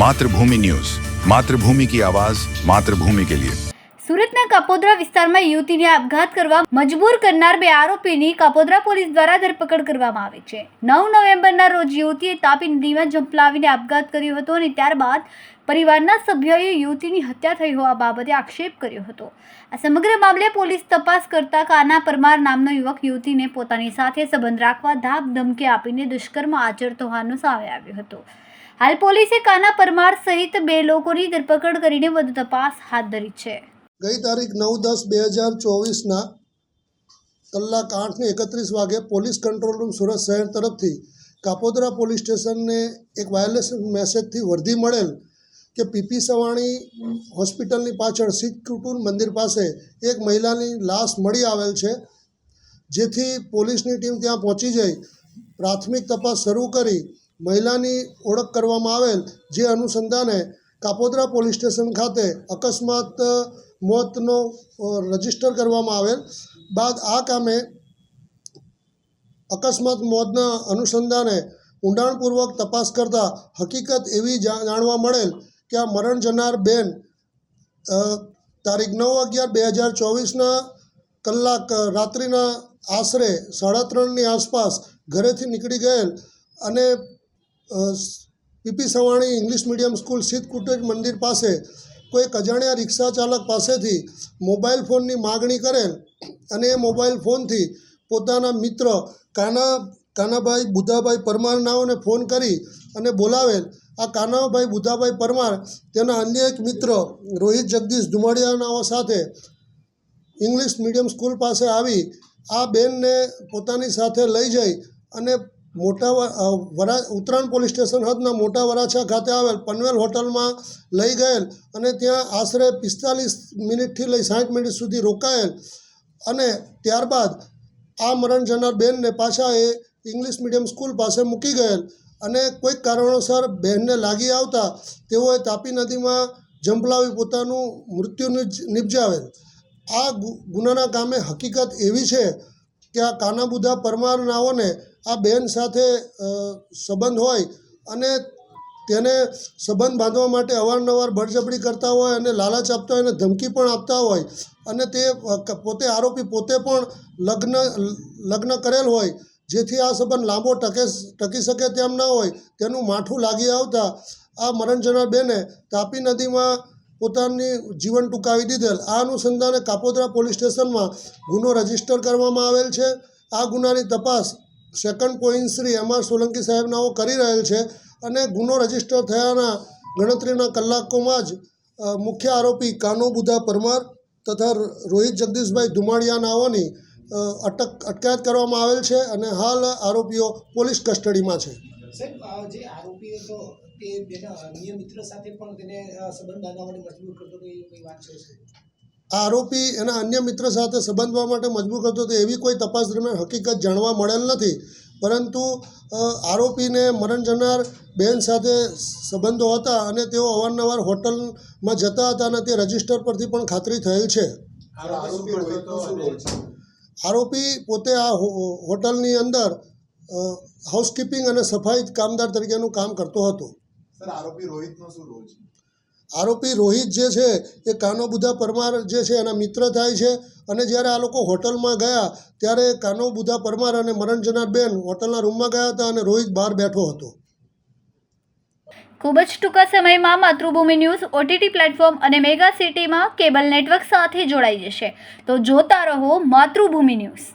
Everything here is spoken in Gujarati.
માતૃભૂમિ ન્યૂઝ. માતૃભૂમિ કી આવાજ, માતૃભૂમિ કે લિયે. સુરતના કાપોદ્રા વિસ્તારમાં યુવતીને આપઘાત કરવા મજબૂર કરનાર બે આરોપીની કાપોદ્રા પોલીસ દ્વારા ધરપકડ કરવામાં આવી છે. નવ નવેમ્બરના રોજ યુવતીએ તાપી નદીમાં ઝંપલાવીને આપઘાત કર્યો હતો અને ત્યારબાદ પરિવારના સભ્યોએ યુવતીની હત્યા થઈ હોવા બાબતે આક્ષેપ કર્યો હતો. આ સમગ્ર મામલે પોલીસ તપાસ કરતા કાના પરમાર નામનો યુવક યુવતીને પોતાની સાથે સંબંધ રાખવા ધાક ધમકી આપીને દુષ્કર્મ આચરતો હોવાનું સામે આવ્યો હતો. હાલ પોલીસે કાના પરમાર સહિત બે લોકોની ધરપકડ કરીને વધુ તપાસ હાથ ધરી છે. ગઈ તારીખ નવ દસ બે હજાર ચોવીસના કલાક આઠને એકત્રીસ વાગે પોલીસ કંટ્રોલ રૂમ સુરત શહેર તરફથી કાપોદરા પોલીસ સ્ટેશનને એક વાયરલેસ મેસેજથી વર્ધી મળેલ કે પીપી સવાણી હોસ્પિટલની પાછળ શીખ કુટુંબ મંદિર પાસે એક મહિલાની લાશ મળી આવેલ છે, જેથી પોલીસની ટીમ ત્યાં પહોંચી જઈ પ્રાથમિક તપાસ શરૂ કરી મહિલાની ઓળખ કરવામાં આવેલ, જે અનુસંધાને કાપોદ્રા પોલીસ સ્ટેશન ખાતે અકસ્માત મોતનો રજિસ્ટર કરવામાં આવેલ. બાદ આ કામે અકસ્માત, મોતના અનુસંધાને ઊંડાણપૂર્વક તપાસ કરતા હકીકત એવી જાણવા મળેલ કે આ મરણ જનાર બેન તારીખ નવ અગિયાર બે હજાર ચોવીસના કલાક રાત્રિના આશરે સાડા ત્રણની આસપાસ ઘરેથી નીકળી ગયેલ અને PP Savani English medium school footage મંદિર પાસે કોઈ અજાણ્યા રિક્ષા ચાલક પાસેથી મોબાઈલ ફોનની માગણી કરેલ અને એ મોબાઈલ ફોનથી પોતાના મિત્ર કાના, કાનાભાઈ બુધાભાઈ પરમારનાઓને ફોન કરી અને બોલાવેલ. આ કાનાભાઈ બુધાભાઈ પરમાર તેના અન્ય એક મિત્ર રોહિત જગદીશ ધુમાડિયાનાઓ સાથે ઇંગ્લિશ મીડિયમ સ્કૂલ પાસે આવી. આ બેનને પોતાની સાથે લઈ જઈ અને મોટા વરા, ઉત્તરાયણ પોલીસ સ્ટેશન હદના મોટા વરાછા ખાતે આવેલ પનવેલ હોટલમાં લઈ ગયેલ અને ત્યાં આશરે પિસ્તાલીસ મિનિટથી લઈ સાઠ મિનિટ સુધી રોકાયેલ અને ત્યારબાદ આ મરણ જનાર બહેનને પાછા એ ઇંગ્લિશ મીડિયમ સ્કૂલ પાસે મૂકી ગયેલ અને કોઈક કારણોસર બહેનને લાગી આવતા તેઓએ તાપી નદીમાં ઝંપલાવી પોતાનું મૃત્યુ નિપજાવેલ. આ ગુનાના કામે હકીકત એવી છે કે આ પરમાર પરમારનાઓને આ બેન સાથે સંબંધ હોય અને તેને સંબંધ બાંધવા માટે અવારનવાર બળજબરી કરતા હોય અને લાલચ આપતા હોય અને ધમકી પણ આપતા હોય અને તે પોતે આરોપી પોતે પણ લગ્ન લગ્ન કરેલ હોય, જેથી આ સંબંધ લાંબો ટકે, ટકી શકે તેમ ન હોય, તેનું માઠું લાગી આવતા આ મરણ જનાર બેને તાપી નદીમાં પોતાની જીવન ટૂંકાવી દીધેલ. આ અનુસંધાને કાપોદ્રા પોલીસ સ્ટેશનમાં ગુનો રજિસ્ટર કરવામાં આવેલ છે. આ ગુનાની તપાસ second point Shri M R Solanki સાહેબનાઓ કરી રહેલ છે અને ગુનો રજિસ્ટર થયાના ગણતરીના કલાકોમાં જ મુખ્ય આરોપી કાનો બુધા પરમાર તથા રોહિત જગદીશભાઈ ધુમાડિયાનાઓની અટક, અટકાયત કરવામાં આવેલ છે અને હાલ આરોપીઓ પોલીસ કસ્ટડીમાં છે. સાહેબ આ જે આરોપી હતો તે બેના અન્ય મિત્ર સાથે પણ તેને સંબંધ બાંધવા માટે મજબૂર કરતો તો એ વાત છે આરોપી એના અન્ય મિત્ર સાથે સંબંધવા માટે મજબૂર કરતો હતો એવી કોઈ તપાસ દરમિયાન હકીકત જાણવા મળેલ નથી. પરંતુ આરોપીને મરણ જનાર બેન સાથે સંબંધો હતા અને તેઓ અવારનવાર હોટલમાં જતા હતા અને તે રજિસ્ટર પરથી પણ ખાતરી થયેલ છે. આરોપી પોતે આ હોટલની અંદર હાઉસકીપિંગ અને સફાઈ કામદાર તરીકેનું કામ કરતો હતો. આરોપી રોહિતનો શું રોલ છે? આરોપી રોહિત જે છે એ કાનો બુધા પરમાર જે છે એના મિત્ર થાય છે અને જ્યારે આ લોકો હોટલમાં ગયા ત્યારે કાનો બુધા પરમાર અને મરણ જનાર બેન હોટલના રૂમમાં ગયા હતા અને રોહિત બહાર બેઠો હતો. ખૂબ જ ટૂંકા સમયમાં માતૃભૂમિ ન્યૂઝ ઓટીટી પ્લેટફોર્મ અને મેગા સિટીમાં કેબલ નેટવર્ક સાથે જોડાઈ જશે. તો જોતા રહો માતૃભૂમિ ન્યૂઝ.